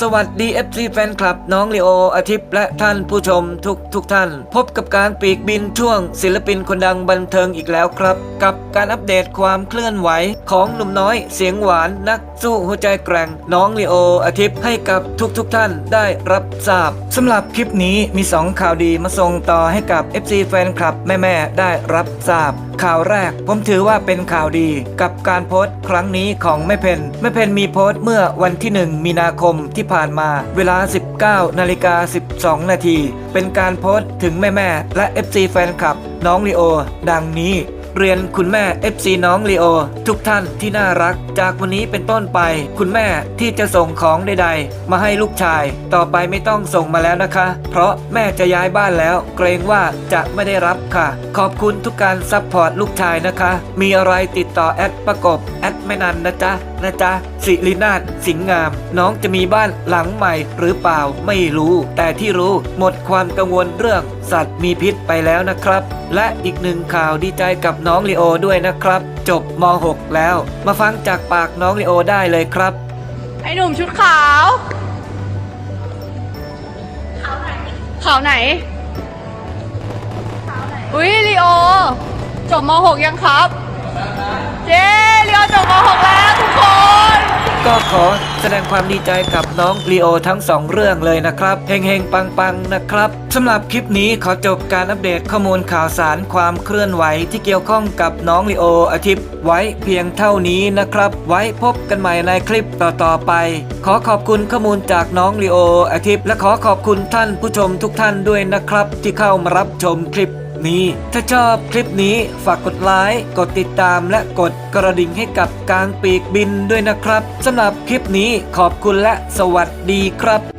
สวัสดี FC แฟนคลับน้องลีโออาทิตย์และท่านผู้ชมทุกทุกท่าน พบกับการปีกบินช่วง ศิลปินคนดังบันเทิงอีกแล้วครับ กับการอัปเดตความเคลื่อนไหวของหนุ่มน้อยเสียงหวานนักสู้หัวใจแกร่งน้องลีโออาทิตย์ให้กับทุกทุกท่านได้รับทราบสำหรับคลิปนี้มี 2 ข่าวดีมาส่งต่อให้กับ FC แฟนคลับแม่ๆได้รับทราบข่าวแรกผมถือว่าเป็นข่าวดีกับการโพสต์ครั้งนี้ของแม่เพนแม่เพนมีโพสต์เมื่อวันที่ 1 มีนาคมที่ผ่านมา เวลา 19 นาฬิกา 12 นาที เป็นการโพสต์ถึงแม่ ๆ และ FC แฟนคลับ น้องลีโอ ดังนี้ เรียนคุณแม่ FC น้องลีโอ ทุกท่านที่น่ารัก จากวันนี้เป็นต้นไป คุณแม่ที่จะส่งของใดๆ มาให้ลูกชาย ต่อไปไม่ต้องส่งมาแล้วนะคะ เพราะแม่จะย้ายบ้านแล้ว เกรงว่าจะไม่ได้รับค่ะ ขอบคุณทุกการซัพพอร์ตลูกชายนะคะ มีอะไรติดต่อแอดประกบแอดไม่นันนะจ๊ะนะจ๊ะสิรินาถสิงห์งาม น้องจะมีบ้านหลังใหม่หรือเปล่าไม่รู้ แต่ที่รู้หมดความกังวลเรื่องสัตว์มีพิษไปแล้วนะครับ และอีกหนึ่งข่าวดีใจกับน้องลีโอด้วยนะครับ จบม .6 แล้ว มาฟังจากปากน้องลีโอได้เลยครับ ไอ้หนุ่มชุดขาวขาวไหนขาวไหน อุ้ยลีโอ จบม .6 ยังครับเจ๊ลีโอจบม .6 แล้วทุกคน ก็ขอแสดงความดีใจกับน้องลีโอทั้งสองเรื่องเลยนะครับเฮงเฮงปังปังๆนะครับสำหรับคลิปนี้ขอจบการอัปเดตข้อมูลข่าวสารความเคลื่อนไหวที่เกี่ยวข้องกับน้องลีโออาทิตย์ไว้เพียงเท่านี้นะครับ ไว้พบกันใหม่ในคลิปต่อๆไป ขอขอบคุณข้อมูลจากน้องลีโออาทิตย์และขอขอบคุณท่านผู้ชมทุกท่านด้วยนะครับ ที่เข้ามารับชมคลิป นี้ ถ้าชอบคลิปนี้ฝากกดไลค์กดติดตามและกดกระดิ่งให้กับกลางปีกบินด้วยนะครับสำหรับคลิปนี้ขอบคุณและสวัสดีครับ